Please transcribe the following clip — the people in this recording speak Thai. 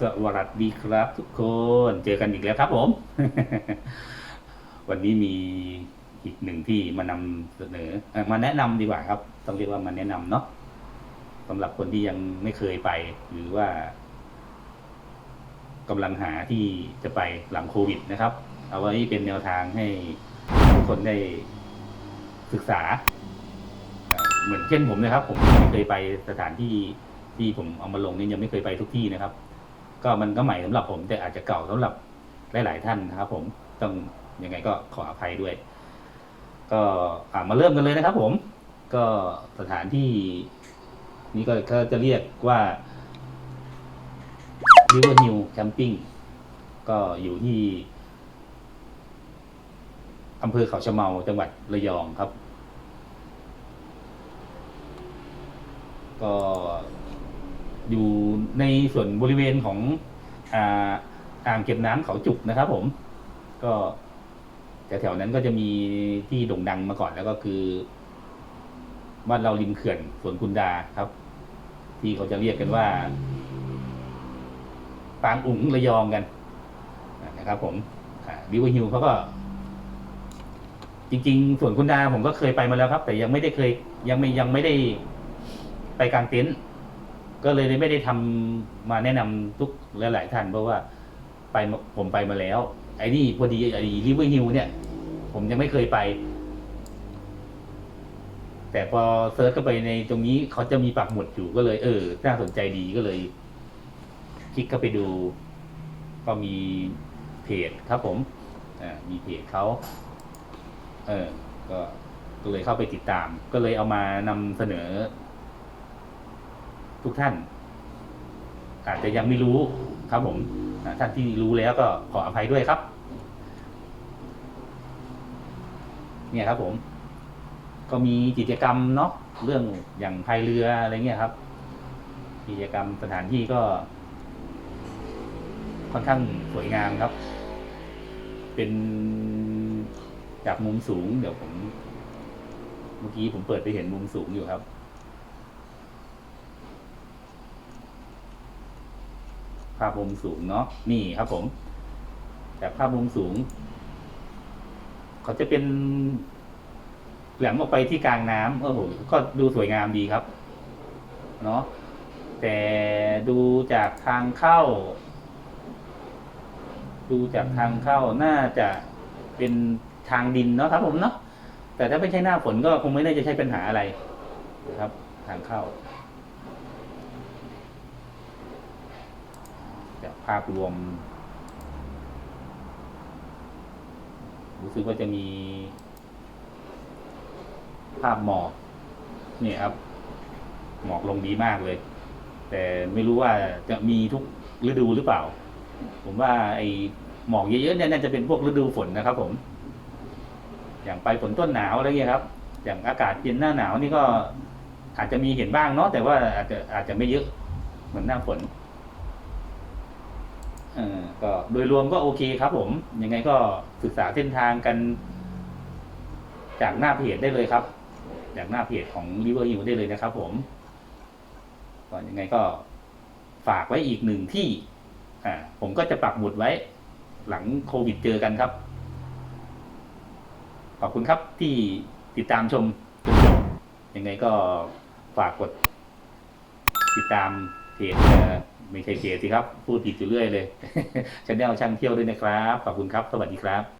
สวัสดีครับทุกคนเจอกันอีกแล้วครับผม วันนี้มีอีกหนึ่งที่มานำเสนอมาแนะนำดีกว่าครับ ต้องเรียกว่ามาแนะนำเนาะสำหรับคนที่ยังไม่เคยไป หรือว่ากำลังหาที่จะไปหลังโควิดนะครับ เอาไว้เป็นแนวทางให้ทุกคนได้ศึกษาเอ่อเหมือนเช่นผมนะครับ ผมไม่เคยไปสถานที่ที่ผมเอามาลงนี่ยังไม่เคยไปทุกที่นะครับ ก็มันก็ใหม่สำหรับผมแต่อาจจะเก่าสำหรับหลาย ๆ ท่านนะครับ ผมต้องยังไงก็ขออภัยด้วย ก็มาเริ่มกันเลยนะครับ ผม ก็สถานที่นี้ก็เขาจะเรียกว่า River Hill Camping ก็อยู่ที่อำเภอเขาชะเมาจังหวัดระยองครับ ก็ อยู่ในส่วนบริเวณของอ่าอ่างเก็บน้ำเขาจุกนะครับ ผม ก็แถวๆนั้นก็จะมีที่โด่งดังมาก่อนแล้วก็คือบ้านเราริมเขื่อนสวนกุนดาครับ ที่เขาจะเรียกกันว่า ปางอุ๋งระยองกันนะครับ ผมวิวฮิวเขาก็ จริง ๆ ส่วนคุณดาผมก็เคยไปมาแล้วครับ แต่ยังไม่ได้เคย ยังไม่ยังไม่ได้ไปกางเต็นท์ ก็เลยไม่ได้ทำมาแนะนำทุกหลายๆท่านเพราะว่าไปผมไปมาแล้ว ไอ้นี่พอดีไอ้ริเวอร์ฮิลเนี่ย ผมยังไม่เคยไป แต่พอเซิร์ชเข้าไปในตรงนี้เขาจะมีปักหมุดอยู่ก็เลย เออน่าสนใจดีก็เลย คลิกเข้าไปดู ก็มีเพจครับผมอ่ามีเพจเขาเออ ก็ก็เลยเข้าไปติดตาม ก็เลยเอามานำเสนอ ทุกท่าน อาจจะยังไม่รู้ครับผมท่านที่รู้แล้วก็ขออภัยด้วยครับ เนี่ยครับผม ก็มีกิจกรรมเนาะเรื่องอย่างพายเรืออะไรเงี้ยครับ กิจกรรมสถานที่ก็ ค่อนข้างสวยงามครับ เป็นจากมุมสูง เดี๋ยวผม เมื่อกี้ผมเปิดไปเห็นมุมสูงอยู่ครับ ภาพมุมสูงเนาะนี่ครับผมจากภาพมุมสูง เขาจะเป็นแหลมออกไปที่กลางน้ำโอ้โหก็ดูสวยงามดีครับ เนาะแต่ดูจากทางเข้า ดูจากทางเข้าน่าจะเป็นทางดินเนาะครับ ผมเนาะแต่ถ้าไม่ใช่หน้าฝนก็คงไม่น่าจะใช่ปัญหาอะไรนะครับ ทางเข้า จากภาพรวม รู้สึกว่าจะมี ภาพหมอกเนี่ยครับ หมอกลงดีมากเลย แต่ไม่รู้ว่าจะมีทุกฤดูหรือเปล่า ผมว่าไอ้หมอกเยอะๆเนี่ยน่าจะเป็นพวกฤดูฝนนะครับผม อย่างไปฝนต้นหนาวอะไรเงี้ยครับ อย่างอากาศเย็นหน้าหนาวนี่ก็อาจจะมีเห็นบ้างเนาะแต่ว่าอาจจะอาจจะไม่เยอะเหมือนหน้าฝน ก็โดยรวมก็โอเคครับผม ยังไงก็ศึกษาเส้นทางกัน จากหน้าเพจได้เลยครับ จากหน้าเพจของ River Hill ได้เลยนะครับผมก็ยังไงก็ฝากไว้อีกหนึ่งที่ อ่า ผมก็จะปักหมุดไว้ หลังโควิดเจอกันครับ ขอบคุณครับที่ติดตามชมยังไงก็ฝากกด ติดตาม เพจไม่ใช่เพจสิครับ พูดผิดอยู่เรื่อยเลยชแนลช่างเที่ยวด้วยนะครับ ขอบคุณครับ สวัสดีครับ